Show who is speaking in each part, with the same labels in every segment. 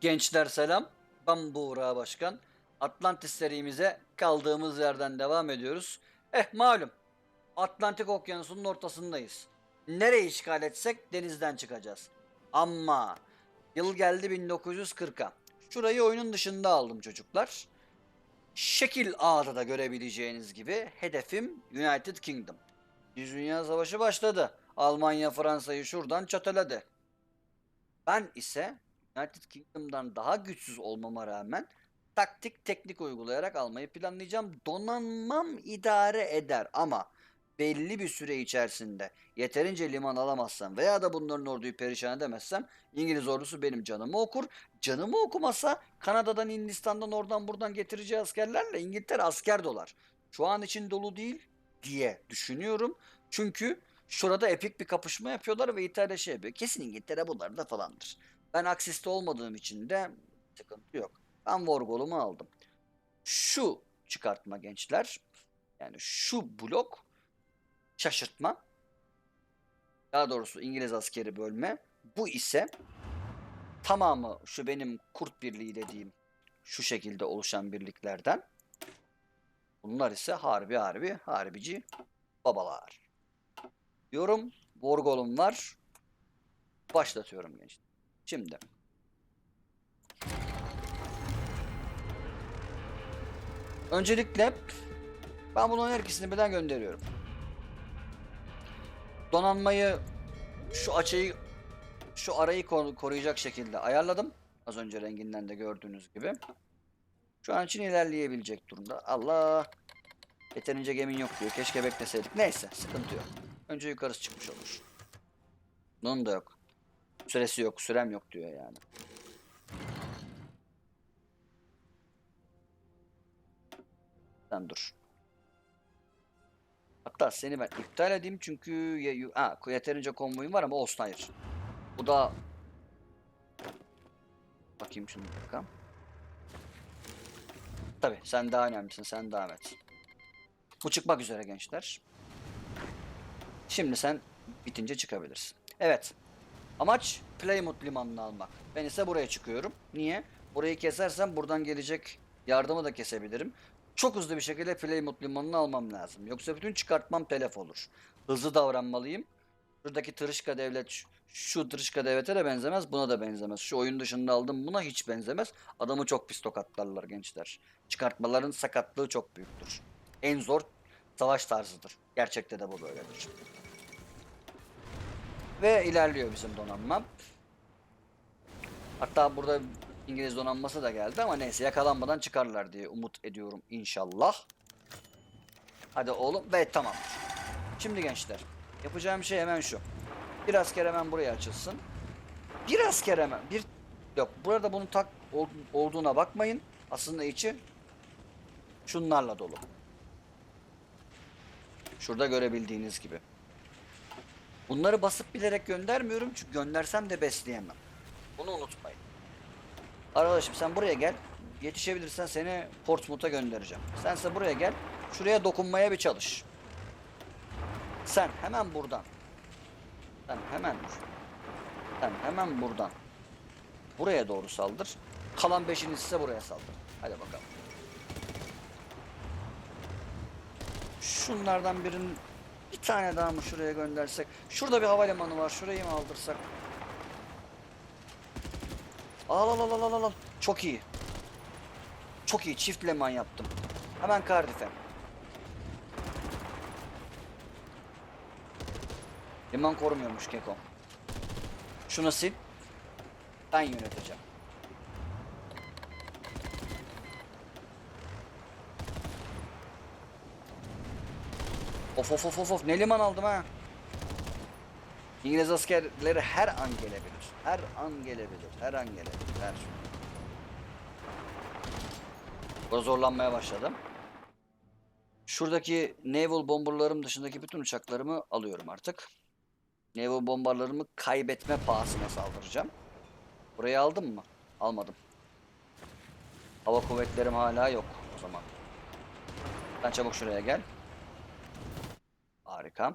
Speaker 1: Gençler selam. Ben Buğra Başkan. Atlantis serimize kaldığımız yerden devam ediyoruz. Eh malum. Atlantik Okyanusu'nun ortasındayız. Nereyi işgal etsek denizden çıkacağız. Ama yıl geldi 1940'a. Şurayı oyunun dışında aldım çocuklar. Şekil A'da da görebileceğiniz gibi hedefim United Kingdom. Bir Dünya Savaşı başladı. Almanya Fransa'yı şuradan çataladı. Ben ise United Kingdom'dan daha güçsüz olmama rağmen taktik teknik uygulayarak almayı planlayacağım. Donanmam idare eder ama belli bir süre içerisinde yeterince liman alamazsam veya da bunların orduyu perişan edemezsem İngiliz ordusu benim canımı okur. Canımı okumasa Kanada'dan, Hindistan'dan oradan buradan getireceği askerlerle İngiltere asker dolar. Şu an için dolu değil diye düşünüyorum. Çünkü şurada epik bir kapışma yapıyorlar ve İtalya şey yapıyor. Kesin İngiltere bunlarda falandır. Ben aksiste olmadığım için de sıkıntı yok. Ben Vorgol'umu aldım. Şu çıkartma gençler. Yani şu blok şaşırtma. Daha doğrusu İngiliz askeri bölme. Bu ise tamamı şu benim kurt birliği dediğim şu şekilde oluşan birliklerden. Bunlar ise harbi harbi harbici babalar. Diyorum. Vorgol'um var. Başlatıyorum gençler. Şimdi. Öncelikle ben bunun her ikisini birden gönderiyorum. Donanmayı şu açıyı şu arayı kor- koruyacak şekilde ayarladım. Az önce renginden de gördüğünüz gibi. Şu an için ilerleyebilecek durumda. Allah! Yeterince gemin yok diyor. Keşke bekleseydik. Neyse sıkıntı yok. Önce yukarısı çıkmış olur. Bunun da yok. Süresi yok, sürem yok diyor yani. Sen dur. Hatta seni ben iptal edeyim çünkü ya, ha, yeterince konvoyum var ama olsun hayır. Bu da bakayım şunu bir. Tabi sen daha önemlisin sen devam et. Bu çıkmak üzere gençler. Şimdi sen bitince çıkabilirsin. Evet. Amaç Plymouth limanını almak. Ben ise buraya çıkıyorum. Niye? Burayı kesersem buradan gelecek yardımı da kesebilirim. Çok hızlı bir şekilde Plymouth limanını almam lazım. Yoksa bütün çıkartmam telef olur. Hızlı davranmalıyım. Şuradaki tırışka devlet şu- tırışka devlete de benzemez buna da benzemez. Şu oyun dışında aldım buna hiç benzemez. Adamı çok pis tokatlarlar gençler. Çıkartmaların sakatlığı çok büyüktür. En zor savaş tarzıdır. Gerçekte de bu böyledir. Ve ilerliyor bizim donanma. Hatta burada İngiliz donanması da geldi ama neyse yakalanmadan çıkarlar diye umut ediyorum inşallah. Hadi oğlum ve tamamdır. Şimdi gençler yapacağım şey hemen şu. Bir asker hemen buraya açılsın. Bir asker hemen bir yok burada bunun tak ol- olduğuna bakmayın. Aslında içi şunlarla dolu. Şurada görebildiğiniz gibi. Bunları basıp bilerek göndermiyorum çünkü göndersem de besleyemem. Bunu unutmayın. Arkadaşım sen buraya gel. Yetişebilirsen seni Portsmouth'a göndereceğim. Sense buraya gel. Şuraya dokunmaya bir çalış. Sen hemen buradan. Sen hemen Sen hemen buradan. Buraya doğru saldır. Kalan beşiniz ise buraya saldır. Hadi bakalım. Şunlardan birinin bir tane daha mı şuraya göndersek? Şurada bir havalimanı var. Şurayı mı aldırsak? Al al al al al al. Çok iyi. Çok iyi. Çift leman yaptım. Hemen Cardiff'e. Liman korumuyormuş Keko. Şunu sil. Ben yöneteceğim. Of of of of of ne liman aldım ha. İngiliz askerleri her an gelebilir. Her an gelebilir. Her an gelebilir. Her. Burada zorlanmaya başladım. Şuradaki naval bomberlarım dışındaki bütün uçaklarımı alıyorum artık. Naval bombarlarımı kaybetme pahasına saldıracağım. Burayı aldım mı? Almadım. Hava kuvvetlerim hala yok o zaman. Sen çabuk şuraya gel. Harika.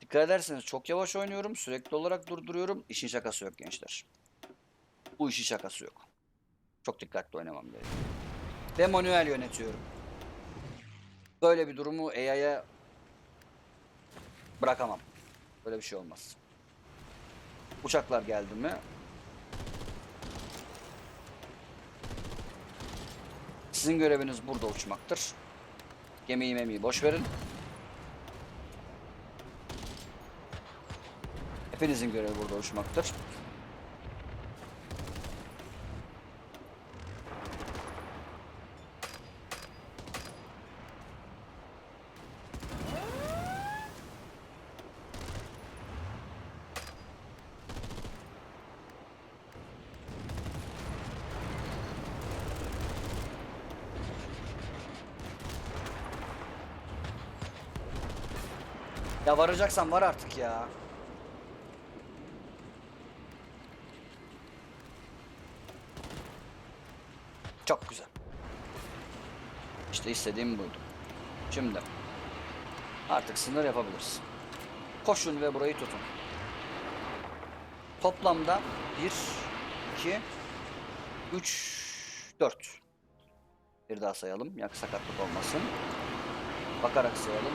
Speaker 1: Dikkat ederseniz çok yavaş oynuyorum. Sürekli olarak durduruyorum. İşin şakası yok gençler. Bu işi şakası yok. Çok dikkatli oynamam gerekiyor. Ve manuel yönetiyorum. Böyle bir durumu AI'ya bırakamam. Böyle bir şey olmaz. Uçaklar geldi mi? Sizin göreviniz burada uçmaktır. Gemiyi memiyi boş verin. Hepinizin görevi burada uçmaktır. Ya varacaksan var artık ya. Çok güzel. İşte istediğim buydu. Şimdi artık sınır yapabiliriz. Koşun ve burayı tutun. Toplamda 1 2 3 4 Bir daha sayalım. Yak sakatlık olmasın. Bakarak sayalım.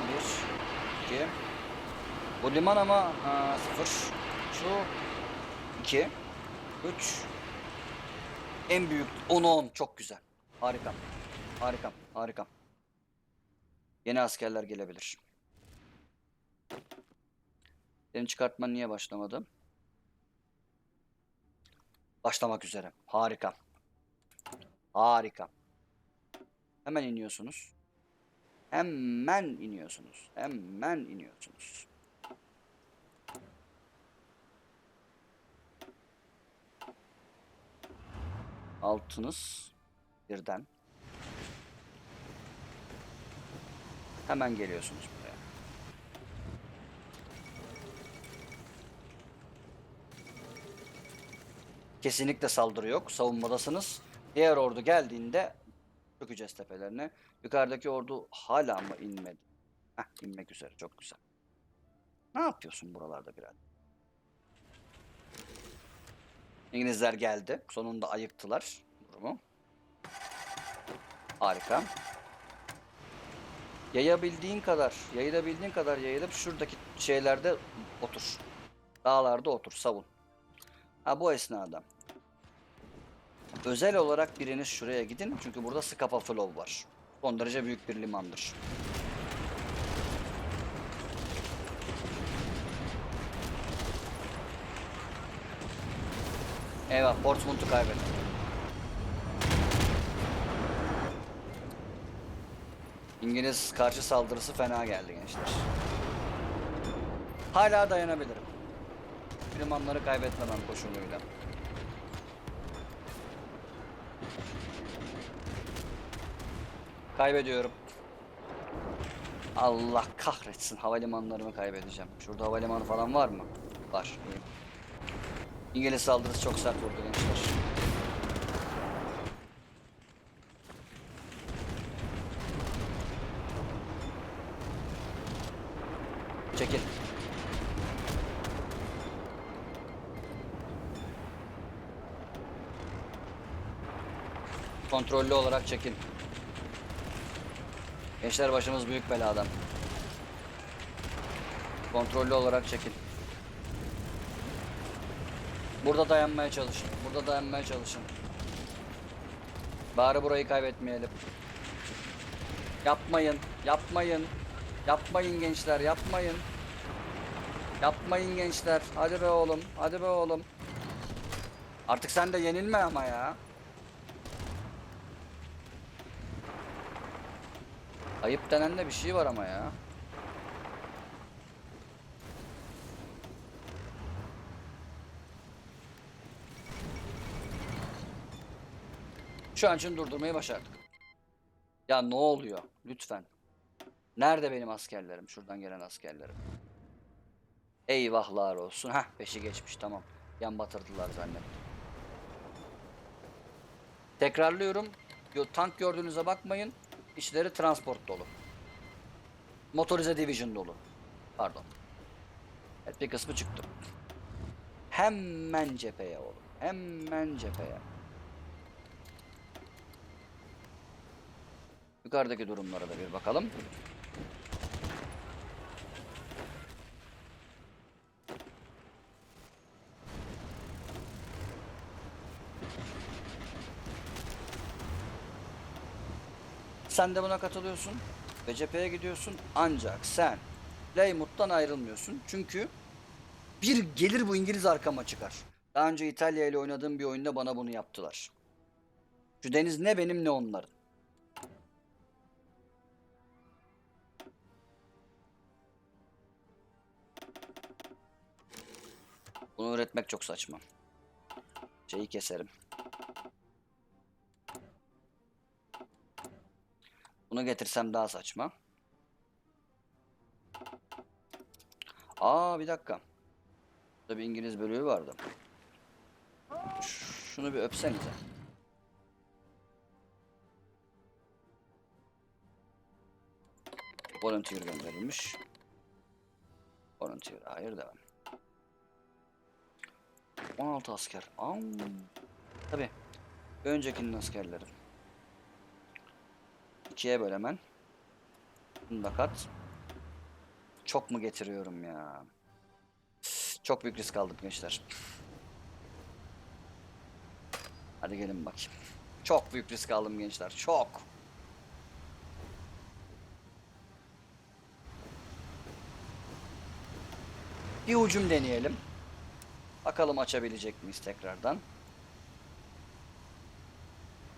Speaker 1: 1 2 Bu liman ama ha, 0 Şu 2 3 en büyük 10'a 10 çok güzel. Harika. Harika. Harika. Yeni askerler gelebilir. Senin çıkartman niye başlamadı? Başlamak üzere. Harika. Harika. Hemen iniyorsunuz. Hemen iniyorsunuz. Hemen iniyorsunuz. Altınız birden. Hemen geliyorsunuz buraya. Kesinlikle saldırı yok. Savunmadasınız. Diğer ordu geldiğinde çökeceğiz tepelerine. Yukarıdaki ordu hala mı inmedi? Heh, inmek üzere. Çok güzel. Ne yapıyorsun buralarda birader? İngilizler geldi. Sonunda ayıktılar durumu. Harika. Yayabildiğin kadar, yayılabildiğin kadar yayılıp şuradaki şeylerde otur. Dağlarda otur, savun. Ha bu esnada. Özel olarak biriniz şuraya gidin çünkü burada Scapa Flow var. Son derece büyük bir limandır. Eyvah Portsmouth'u kaybettim. İngiliz karşı saldırısı fena geldi gençler. Hala dayanabilirim. Limanları kaybetmemem koşuluyla. Kaybediyorum. Allah kahretsin havalimanlarımı kaybedeceğim. Şurada havalimanı falan var mı? Var. iyi. İngiliz saldırısı çok sert vurdu gençler. Çekil. Kontrollü olarak çekil. Gençler başımız büyük belada. Kontrollü olarak çekil. Burada dayanmaya çalışın. Burada dayanmaya çalışın. Bari burayı kaybetmeyelim. Yapmayın. Yapmayın. Yapmayın gençler. Yapmayın. Yapmayın gençler. Hadi be oğlum. Hadi be oğlum. Artık sen de yenilme ama ya. Ayıp denen de bir şey var ama ya. Şu an için durdurmayı başardık. Ya ne oluyor? Lütfen. Nerede benim askerlerim? Şuradan gelen askerlerim. Eyvahlar olsun. Heh beşi geçmiş tamam. Yan batırdılar zannettim. Tekrarlıyorum. Yo, tank gördüğünüze bakmayın. İçleri transport dolu. Motorize division dolu. Pardon. Evet bir kısmı çıktı. Hemen cepheye oğlum. Hemen cepheye. Yukarıdaki durumlara da bir bakalım. Sen de buna katılıyorsun ve cepheye gidiyorsun ancak sen Plymouth'tan ayrılmıyorsun. Çünkü bir gelir bu İngiliz arkama çıkar. Daha önce İtalya ile oynadığım bir oyunda bana bunu yaptılar. Şu deniz ne benim ne onların. Bunu üretmek çok saçma. Şeyi keserim. Bunu getirsem daha saçma. Aa bir dakika. Burada bir İngiliz bölüğü vardı. Şunu bir öpsenize. Volunteer gönderilmiş. Volunteer hayır devam. 16 asker. Am. Tabi. Öncekinin askerleri. İkiye böl hemen. Bunu. Çok mu getiriyorum ya? Çok büyük risk aldım gençler. Hadi gelin bakayım. Çok büyük risk aldım gençler. Çok. Bir ucum deneyelim. Bakalım açabilecek miyiz tekrardan.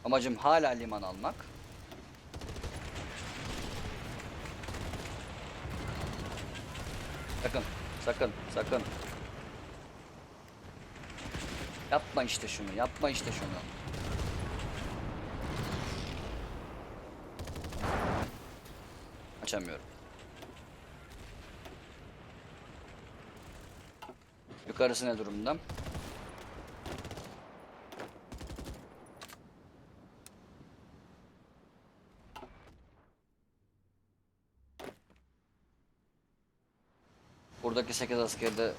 Speaker 1: Amacım hala liman almak. Sakın, sakın, sakın. Yapma işte şunu, yapma işte şunu. Açamıyorum. Yukarısı ne durumda? Buradaki 8 askerde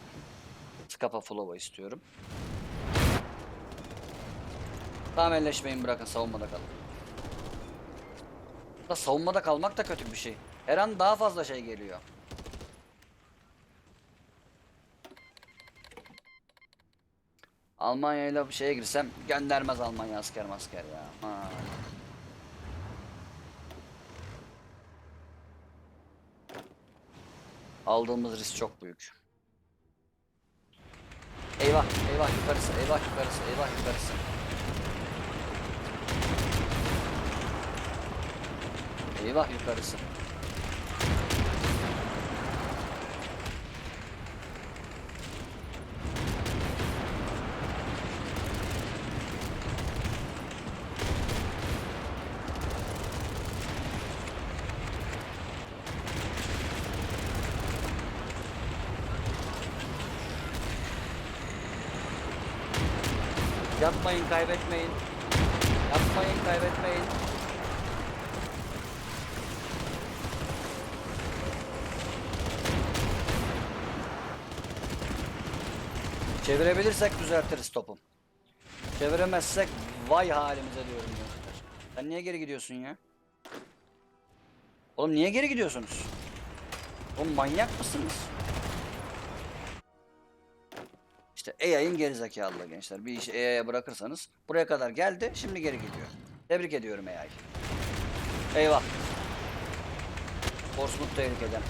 Speaker 1: Skapa Flova istiyorum. Tamam elleşmeyin bırakın savunmada kalın. Da savunmada kalmak da kötü bir şey. Her an daha fazla şey geliyor. Almanya ile bir şeye girsem göndermez Almanya asker masker ya. Ha. Aldığımız risk çok büyük. Eyvah, eyvah yukarısı, eyvah yukarısı, eyvah yukarısı. Eyvah yukarısı. Yapmayın kaybetmeyin. Yapmayın kaybetmeyin. Çevirebilirsek düzeltiriz topu. Çeviremezsek vay halimize diyorum gençler. Sen niye geri gidiyorsun ya? Oğlum niye geri gidiyorsunuz? Oğlum manyak mısınız? AI'ın gerizekalılığı gençler. Bir işi AI'ya bırakırsanız buraya kadar geldi, şimdi geri gidiyor. Tebrik ediyorum AI. Eyvah. Portsmouth tehlikeden.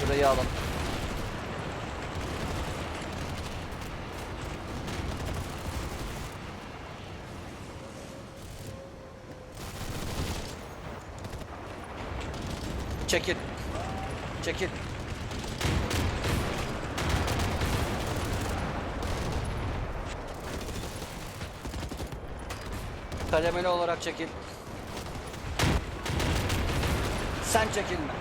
Speaker 1: Şurayı alın. Çekil. Çekil. Kademeli olarak çekil. Sen çekilme.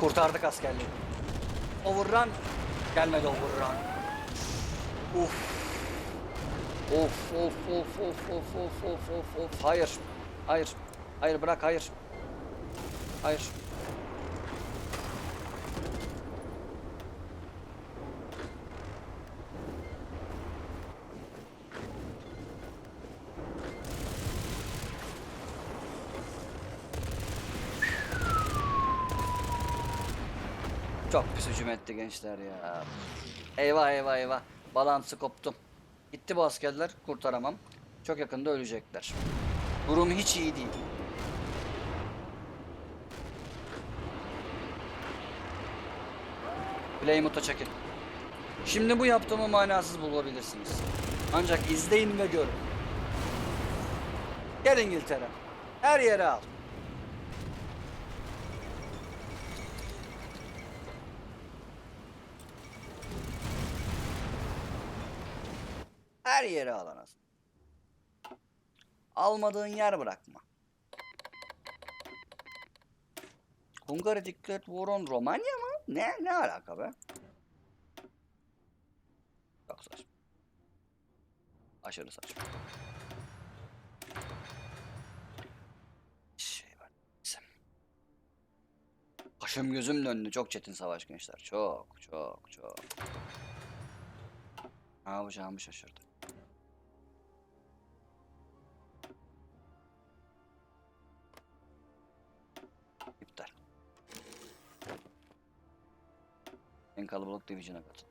Speaker 1: Kurtardık askerliği. Overrun. Gelmedi overrun. Uf. Of of of of of of of of of. Hayır. Hayır. Hayır bırak hayır. Hayır. Çok pis hücum etti gençler ya. Eyvah eyvah eyvah. Balansı koptum. Gitti bu askerler. Kurtaramam. Çok yakında ölecekler. Durum hiç iyi değil. Plymouth'a çekin. Şimdi bu yaptığımı manasız bulabilirsiniz. Ancak izleyin ve görün. Gel İngiltere. Her yere al. Her yere al. Almadığın yer bırakma. Hungary declared war on Romanya mı? Ne ne alaka be? Çok saçma. Aşırı saçma. Şey var. Başım gözüm döndü. Çok çetin savaş gençler. Çok çok çok. Ne yapacağımı şaşırdım. En kalabalık division'a katıl.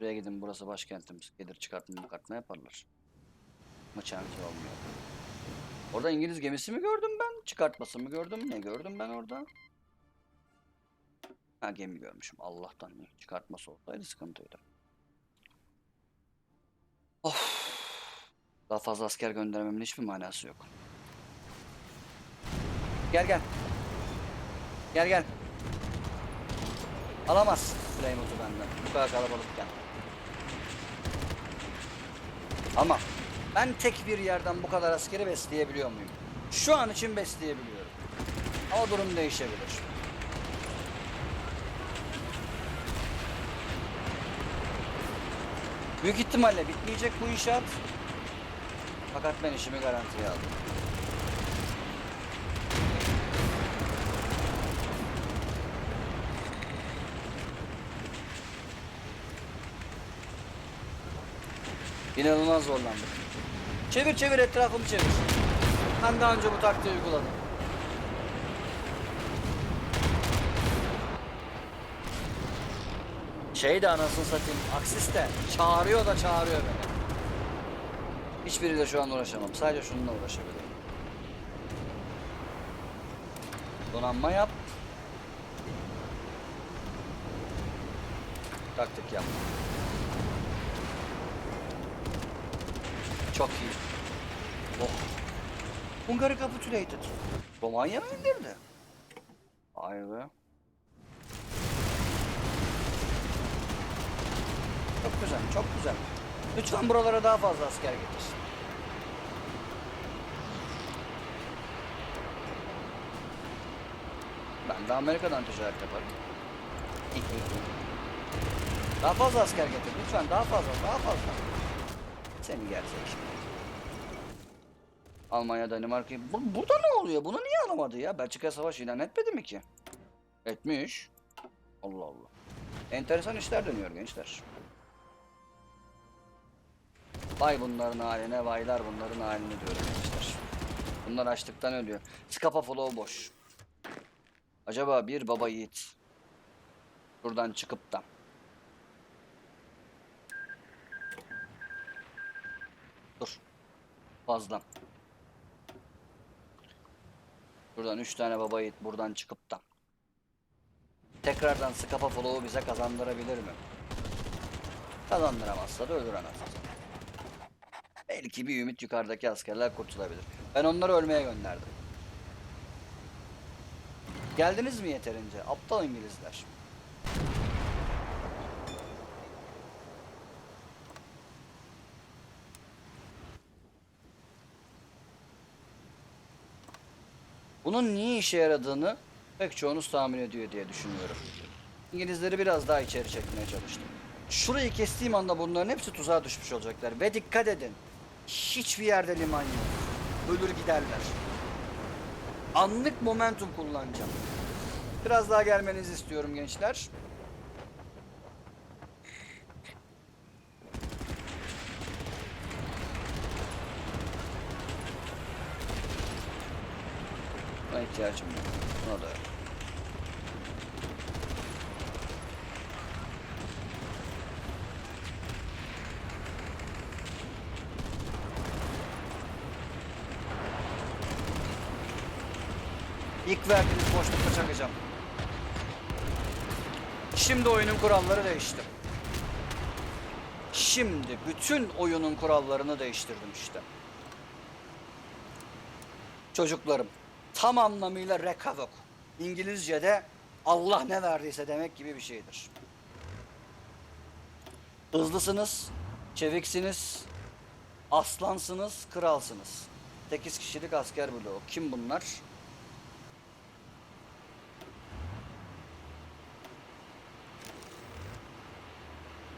Speaker 1: Buraya gidin burası başkentimiz. Gelir çıkartma çıkartma yaparlar. Maçan olmuyor. Orada İngiliz gemisi mi gördüm ben? Çıkartması mı gördüm? Ne gördüm ben orada? Ha gemi görmüşüm. Allah'tan çıkartması olsaydı sıkıntıydı. Of. Daha fazla asker göndermemin hiçbir manası yok. Gel gel. Gel gel. Alamaz Plymouth'u benden. Bu kadar kalabalıkken. Ama ben tek bir yerden bu kadar askeri besleyebiliyor muyum? Şu an için besleyebiliyorum. Ama durum değişebilir. Büyük ihtimalle bitmeyecek bu inşaat. Fakat ben işimi garantiye aldım. İnanılmaz zorlandım. Çevir çevir etrafımı çevir. Ben daha önce bu taktiği uyguladım. Şey de anasını satayım. Aksis de çağırıyor da çağırıyor beni. Hiçbiriyle şu an uğraşamam. Sadece şununla uğraşabilirim. Donanma yap. Taktik yap. Çok iyi. Oh. Hungary capitulated. Romanya mı indirdi? Vay be. Çok güzel, çok güzel. Lütfen buralara daha fazla asker getir. Ben de Amerika'dan ticaret yaparım. Daha fazla asker getir lütfen daha fazla daha fazla. Seni gerzek. Almanya Danimarka'yı... Bu, burada ne oluyor? Bunu niye alamadı ya? Belçika savaş ilan etmedi mi ki? Etmiş. Allah Allah. Enteresan işler dönüyor gençler. Vay bunların haline, vaylar bunların haline diyorum gençler. Bunlar açlıktan ölüyor. Skapa follow boş. Acaba bir baba yiğit buradan çıkıp da Dur. Fazla. Buradan üç tane baba yiğit buradan çıkıp da tekrardan Skapa follow'u bize kazandırabilir mi? Kazandıramazsa da satayım. Belki bir ümit yukarıdaki askerler kurtulabilir. Ben onları ölmeye gönderdim. Geldiniz mi yeterince? Aptal İngilizler. Bunun niye işe yaradığını pek çoğunuz tahmin ediyor diye düşünüyorum. İngilizleri biraz daha içeri çekmeye çalıştım. Şurayı kestiğim anda bunların hepsi tuzağa düşmüş olacaklar. Ve dikkat edin. Hiçbir yerde liman yok. Ölür giderler. Anlık momentum kullanacağım. Biraz daha gelmenizi istiyorum gençler. Buna ihtiyacım yok. Buna da yok. İlk verdiğiniz boşlukta çakacağım. Şimdi oyunun kuralları değişti. Şimdi bütün oyunun kurallarını değiştirdim işte. Çocuklarım tam anlamıyla rekavok. İngilizce'de Allah ne verdiyse demek gibi bir şeydir. Hızlısınız, çeviksiniz, aslansınız, kralsınız. 8 kişilik asker bloğu. Kim bunlar?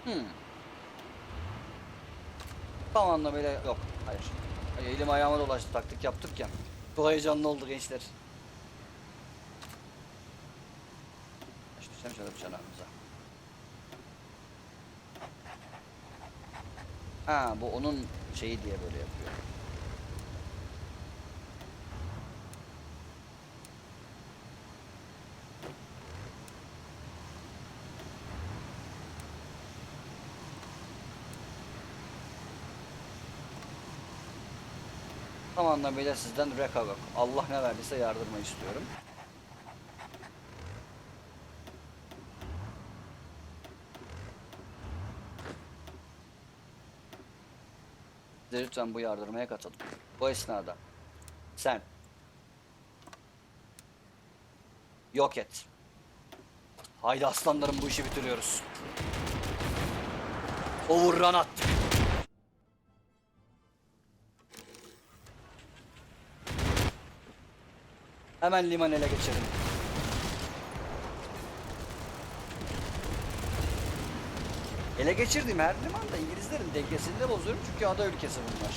Speaker 1: Hmm. Tam anlamıyla yok. Hayır. Ay, Elim ayağıma dolaştı taktik yaptık ya. Bu heyecanlı oldu gençler. Başlayacağım şöyle çanağımıza. Ha bu onun şeyi diye böyle yapıyor. Tam anlamıyla sizden rekabet. Allah ne verdiyse yardırma istiyorum. Lütfen bu yardırmaya katılın. Bu esnada sen yok et. Haydi aslanlarım bu işi bitiriyoruz. Overrun attık. Hemen liman ele geçelim. Ele geçirdiğim her limanda İngilizlerin dengesini de bozuyorum çünkü ada ülkesi bunlar.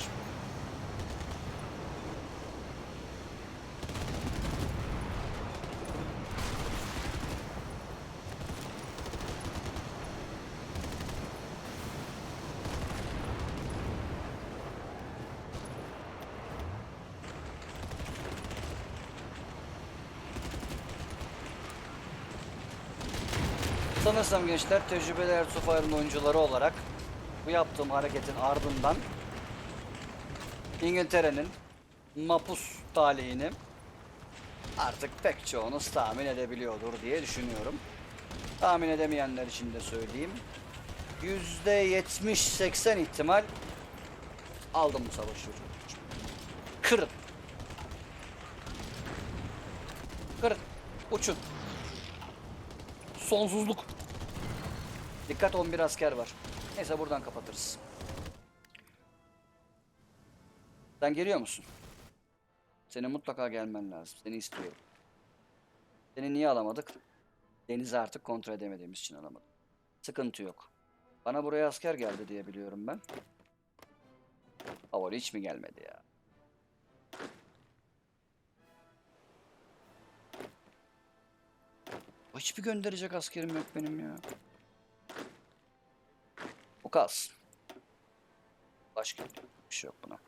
Speaker 1: Sanırsam gençler tecrübeli Airsofire'ın oyuncuları olarak bu yaptığım hareketin ardından İngiltere'nin mapus talihini artık pek çoğunuz tahmin edebiliyordur diye düşünüyorum. Tahmin edemeyenler için de söyleyeyim. %70-80 ihtimal aldım bu savaşı. Kırın. Kırın. Uçun. Sonsuzluk. Dikkat 11 asker var. Neyse buradan kapatırız. Sen geliyor musun? Senin mutlaka gelmen lazım. Seni istiyorum. Seni niye alamadık? Denizi artık kontrol edemediğimiz için alamadık. Sıkıntı yok. Bana buraya asker geldi diye biliyorum ben. Havali hiç mi gelmedi ya? Hiçbir gönderecek askerim yok benim ya. O kalsın. Başka bir şey yok buna.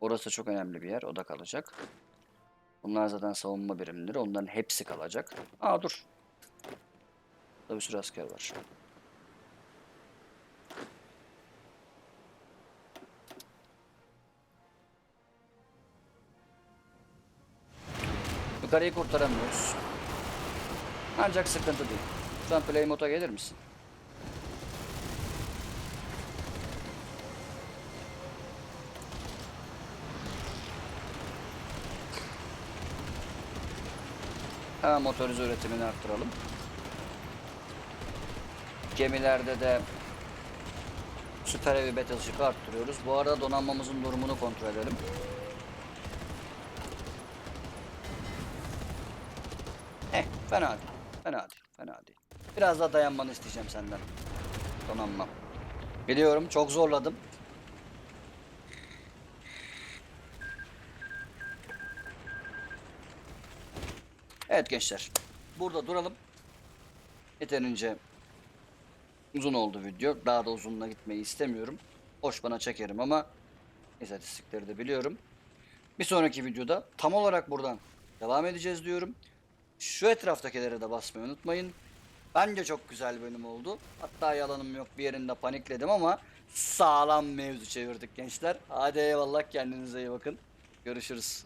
Speaker 1: Orası çok önemli bir yer. O da kalacak. Bunlar zaten savunma birimleri. Onların hepsi kalacak. Aa dur. Burada bir sürü asker var. Yukarıyı kurtaramıyoruz. Ancak sıkıntı değil. Lütfen play gelir misin? Hemen motorize üretimini arttıralım. Gemilerde de Süper Heavy Battleship'i arttırıyoruz. Bu arada donanmamızın durumunu kontrol edelim. Eh, fena değil. Fena değil. Fena değil. Biraz daha dayanmanı isteyeceğim senden. Donanma. Biliyorum çok zorladım. Evet gençler. Burada duralım. Yeterince uzun oldu video. Daha da uzunla gitmeyi istemiyorum. Hoş bana çekerim ama istatistikleri de biliyorum. Bir sonraki videoda tam olarak buradan devam edeceğiz diyorum. Şu etraftakilere de basmayı unutmayın. Bence çok güzel bölüm oldu. Hatta yalanım yok bir yerinde panikledim ama sağlam mevzu çevirdik gençler. Hadi eyvallah kendinize iyi bakın. Görüşürüz.